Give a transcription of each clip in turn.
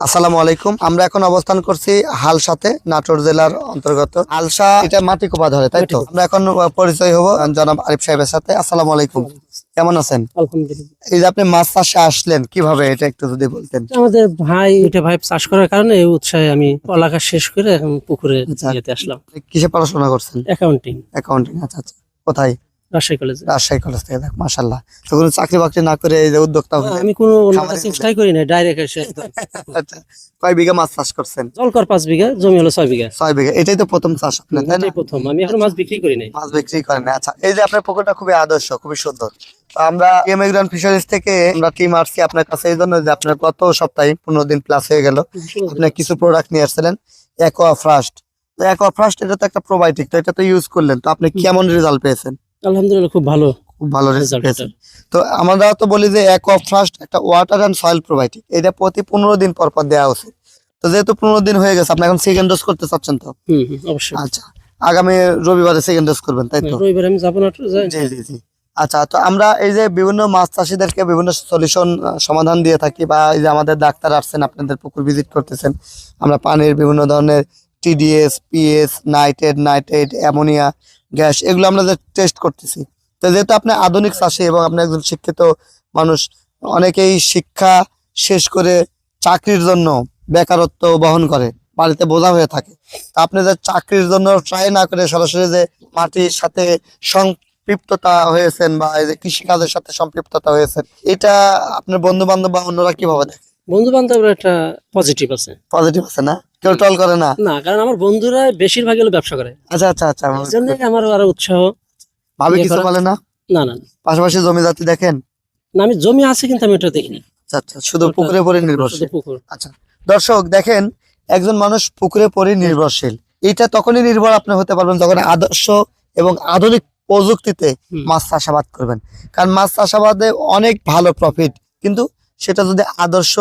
আসসালামু আলাইকুম। আমরা এখন অবস্থান করছি হালসাতে নাটোর জেলার অন্তর্গত। হালসা এটা মাটি কোপা ধরে তাই তো? আমরা এখন পরিচয় হব জনাব আরিফ সাহেবের সাথে। আসসালামু আলাইকুম। কেমন আছেন? এই যে আপনি মাছ চাষে আসলেন কীভাবে এটা একটু যদি বলতেন? আমাদের ভাই এটা ভাই চাষ করার কারণে এই উৎসাহে আমি পড়ালেখা শেষ করে এখন পুকুরে আচ্ছা। ইয়েতে আসলাম। কিসে পড়াশোনা করছেন? অ্যাকাউন্টিং অ্যাকাউন্টিং আচ্ছা আচ্ছা। কোথায়? রাজশাহী কলেজে রাজশাহী কলেজ থেকে দেখ মাসাল্লাহ তো কোনো চাকরি বাকরি না করে এই যে উদ্যোক্তা আমি কোনো অন্য খামারে কাজ চেষ্টাই করি না ডাইরেক্ট এসে। আচ্ছা কয় বিঘা মাছ চাষ করছেন? জলকর পাঁচ বিঘা জমি হলো ছয় বিঘা। ছয় বিঘা এটাই তো প্রথম চাষ আপনার তাই না? প্রথম আমি এখন মাছ বিক্রি করি নাই। মাছ বিক্রি করেন না। আচ্ছা। এই যে আপনার পুকুরটা খুবই আদর্শ খুবই সুন্দর। তো আমরা এমিগ্রান্ট ফিশারিজ থেকে আমরা টিম আসছি আপনার কাছে এই জন্য যে আপনার গত সপ্তাহে পনেরো দিন প্লাস হয়ে গেল আপনি কিছু প্রোডাক্ট নিয়ে আসছিলেন অ্যাকোয়া ফ্রাস্ট তো অ্যাকোয়া ফ্রাস্ট এটা তো একটা প্রোবায়োটিক তো এটা তো ইউজ করলেন তো আপনি কেমন রেজাল্ট পেয়েছেন? আলহামদুলিল্লাহ খুব ভালো খুব ভালো রেজাল্ট পেয়েছেন তো আমরা তো বলি যে অ্যাকোয়া ফ্রাস্ট একটা ওয়াটার অ্যান্ড সয়েল প্রোবায়োটিক এটা প্রতি পনেরো দিন পর পর দেওয়া উচিত। তো যেহেতু পনেরো দিন হয়ে গেছে আপনি এখন সেকেন্ড ডোজ করতে চাচ্ছেন তো? অবশ্যই। আচ্ছা আগামী রবিবারে সেকেন্ড ডোজ করবেন তাই তো? রবিবার আমি যাব না জি জি জি। আচ্ছা তো আমরা এই যে বিভিন্ন মাছ চাষিদেরকে বিভিন্ন সলিউশন সমাধান দিয়ে থাকি বা এই যে আমাদের ডাক্তার আসছেন আপনাদের পুকুর ভিজিট করতেছেন আমরা পানির বিভিন্ন ধরনের TDS PS nitrate nitrate ammonia gas এগুলো আমরা টেস্ট করতেছি। তো যেহেতু আপনি আধুনিক চাষি এবং আপনি একজন শিক্ষিত মানুষ অনেকেই শিক্ষা শেষ করে চাকরির জন্য বেকারত্ব বহন করে বাড়িতে বোঝা হয়ে থাকে। আপনি যে চাকরির জন্য ট্রাই না করে সরাসরি যে মাটির সাথে সম্পৃক্ততা হয়েছেন বা এই যে কৃষিকাজের সাথে সম্পৃক্ততা হয়েছেন এটা আপনার বন্ধু বান্ধব বা অন্যরা কীভাবে দেখে? বন্ধু বান্ধবরা একটা পজিটিভ আছে। পজিটিভ আছে না? কেউ টল করে না? না কারণ আমার বন্ধুরা বেশিরভাগ হলো ব্যবসা করে। আচ্ছা আচ্ছা আচ্ছা এই জন্যই আমার আরও উৎসাহ ভাবে ইয়ে কিছু বলে না? না না। পাশাপাশি জমি জাতি দেখেন? না আমি জমি আছে কিন্তু আমি এটা দেখিনি। আচ্ছা আচ্ছা শুধু পুকুরের উপরে নির্ভরশীল। পুকুর। আচ্ছা দর্শক দেখেন একজন মানুষ পুকুরে পরে নির্ভরশীল। এটা তখনই নির্ভর আপনি হতে পারবেন যখন আদর্শ এবং আধুনিক প্রযুক্তিতে মাছ চাষাবাদ করবেন। কারণ মাছ চাষাবাদে অনেক ভালো প্রফিট কিন্তু সেটা যদি আদর্শ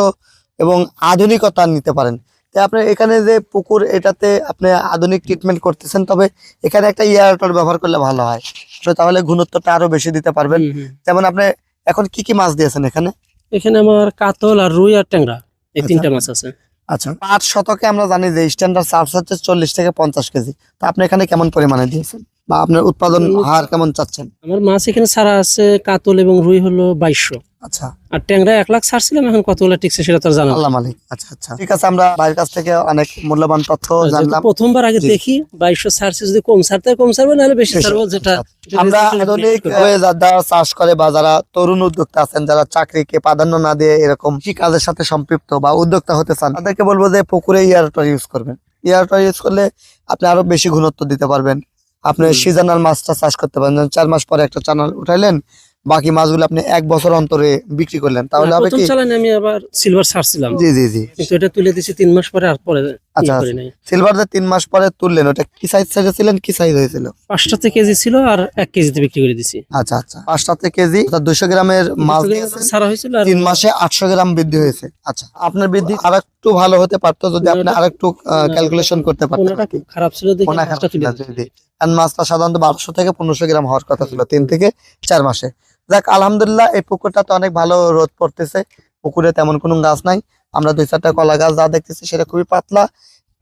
এবং আধুনিকতা নিতে পারেন তাই আপনি এখানে যে পুকুর এটাতে আপনি আধুনিক ট্রিটমেন্ট করতেছেন তবে এখানে একটা ইয়ারটর ব্যবহার করলে ভালো হয়। তো তাহলে ঘনত্বটা আরও বেশি দিতে পারবেন। যেমন আপনি এখন কি কি মাছ দিয়েছেন এখানে? এখানে আমার কাতল আর রুই আর ট্যাংরা এই আচ্ছা। তিনটা মাছ আছে। আচ্ছা। পাঁচ শতকে আমরা জানি যে স্ট্যান্ডার্ড চার্জ হচ্ছে চল্লিশ থেকে পঞ্চাশ কেজি। তা আপনি এখানে কেমন পরিমাণে দিয়েছেন? বা আপনার উৎপাদন হার কেমন চাচ্ছেন? আমার মাছ এখানে ছাড়া আছে কাতল এবং রুই হলো বাইশশো। আচ্ছা। আর ট্যাংরা এক লাখ ছাড়ছিলাম এখন টিকছে সেটা তো জানা আল্লাহ মালিক আচ্ছা আচ্ছা। ঠিক আছে আমরা বাইরের কাছ থেকে অনেক মূল্যবান তথ্য জানলাম। প্রথমবার আগে দেখি বাইশশো ছাড়ছে যদি কম ছাড়তে কম ছাড়বে নাহলে বেশি বেশি ছাড়বো যেটা যেটা আমরা আধুনিক করবে। যা- যারা চাষ করে বা যারা তরুণ উদ্যোক্তা আছেন যারা চাকরিকে প্রাধান্য না দিয়ে এরকম কৃষি কাজের সাথে সম্পৃক্ত বা উদ্যোক্তা হতে চান তাদেরকে বলব যে পুকুরে ইয়ারটর ইউজ করবেন। ইয়ারটর ইউজ করলে আপনি আরও বেশি ঘনত্ব দিতে পারবেন। আপনি। সিজনাল মাছটা চাষ করতে পারেন চার মাস পরে একটা চানাল উঠাইলেন বাকি মাছগুলো আপনি এক বছর অন্তরে বিক্রি করলেন তাহলে হবে কি? চালানে আমি আবার সিলভার ছাড়ছিলাম জি জি জি। কিন্তু এটা তুলে দিছি তিন মাস পরে আর পরে আচ্ছা, সিলভার যে তিন মাস পরে তুললেন ওটা কি সাইজ ছেড়েছিলেন কি সাইজ হয়েছিল? পাঁচটাতে কেজি ছিল আর এক কেজিতে বিক্রি করে দিছি আচ্ছা আচ্ছা। পাঁচটাতে কেজি দুশো গ্রামের মাছ ছাড়া হয়েছিল আর তিন মাসে আটশো গ্রাম বৃদ্ধি হয়েছে। আচ্ছা আপনার বৃদ্ধি আরেকটু ভালো হতে পারতো যদি আপনি আরেকটু ক্যালকুলেশন করতে পারতেন খারাপ ছিল দেখে কারণ মাছটা সাধারণত বারোশো থেকে পনেরোশো গ্রাম হওয়ার কথা ছিল তিন থেকে চার মাসে। যাক আলহামদুলিল্লাহ এই পুকুরটাতে অনেক ভালো রোদ পড়তেছে। পুকুরে তেমন কোনো গাছ নাই। আমরা দুই চারটা কলা গাছ যা দেখতেছি সেটা খুবই পাতলা।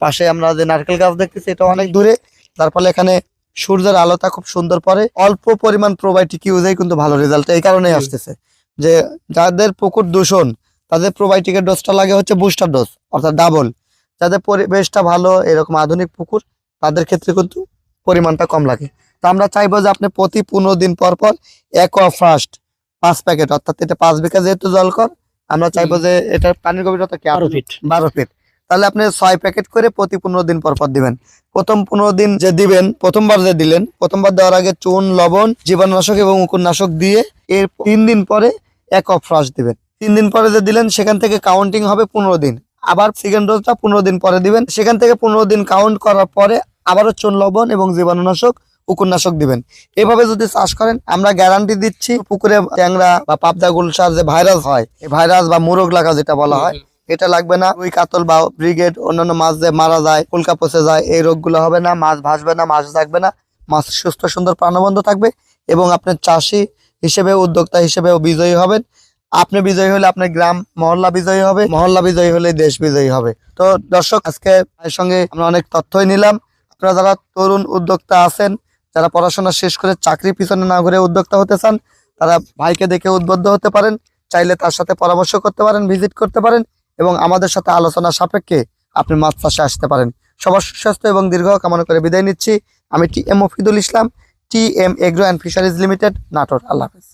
পাশে আমরা যে নারকেল গাছ দেখতেছি এটা অনেক দূরে। যার ফলে এখানে সূর্যের আলোটা খুব সুন্দর পড়ে। অল্প পরিমাণ প্রোবায়োটিক ইউজেই কিন্তু ভালো রেজাল্ট এই কারণেই আসতেছে। যে যাদের পুকুর দূষণ তাদের প্রোবায়োটিকের ডোজটা লাগে হচ্ছে বুস্টার ডোজ অর্থাৎ ডাবল যাদের পরিবেশটা ভালো এরকম আধুনিক পুকুর তাদের ক্ষেত্রে কিন্তু পরিমাণটা কম লাগে। তো আমরা চাইব যে আপনি প্রতি পনেরো দিন পর পর একোয়া ফার্স্ট পাঁচ প্যাকেট অর্থাৎ এটা পাঁচ বিঘা যেহেতু জল কর আমরা চাইব যে এটা পানির গভীরতা কি? বারো ফিট বারো ফিট তাহলে আপনি ছয় প্যাকেট করে প্রতি পনেরো দিন পর পর দিবেন। প্রথম পনেরো দিন যে দিবেন প্রথমবার যে দিলেন প্রথমবার দেওয়ার আগে চুন লবণ জীবাণুনাশক এবং নাশক দিয়ে এর তিন দিন পরে এক অফ ফ্রাস দিবেন। তিন দিন পরে যে দিলেন সেখান থেকে কাউন্টিং হবে পনেরো দিন। আবার সেকেন্ড ডোজটা পনেরো দিন পরে দিবেন। সেখান থেকে পনেরো দিন কাউন্ট করার পরে আবারও চুন লবণ এবং জীবাণুনাশক উকুরনাশক দিবেন। এভাবে যদি চাষ করেন, আমরা গ্যারান্টি দিচ্ছি পুকুরে ট্যাংরা বা পাবদা গুলশার যে ভাইরাস হয়, এই ভাইরাস বা মোরগ লাগা যেটা বলা হয়, এটা লাগবে না। ওই কাতল বা ব্রিগেড, অন্যান্য মাছ যে মারা যায়, ফুলকা পচে যায়, এই রোগগুলো হবে না, মাছ ভাসবে না, মাছ থাকবে না। মাছ সুস্থ, সুন্দর প্রাণবন্ধ থাকবে এবং আপনার চাষি হিসেবে, উদ্যোক্তা হিসেবেও বিজয়ী হবেন। আপনি বিজয়ী হলে আপনার গ্রাম মহল্লা বিজয়ী হবে, মহল্লা বিজয়ী হলে দেশ বিজয়ী হবে। তো দর্শক, আজকে সঙ্গে আমরা অনেক তথ্যই নিলাম। আপনারা যারা তরুণ উদ্যোক্তা আছেন, যারা পড়াশোনা শেষ করে চাকরির পিছনে না ঘুরে উদ্যোক্তা হতে চান, তারা ভাইকে দেখে উদ্বুদ্ধ হতে পারেন, চাইলে তার সাথে পরামর্শ করতে পারেন, ভিজিট করতে পারেন এবং আমাদের সাথে আলোচনা সাপেক্ষে আপনি মাছ চাষে আসতে পারেন। সবার সুস্বাস্থ্য এবং দীর্ঘ কামনা করে বিদায় নিচ্ছি। আমি T M Mofidul Islam, T M agro and fisheries limited, Natore. আল্লাহ হাফেজ।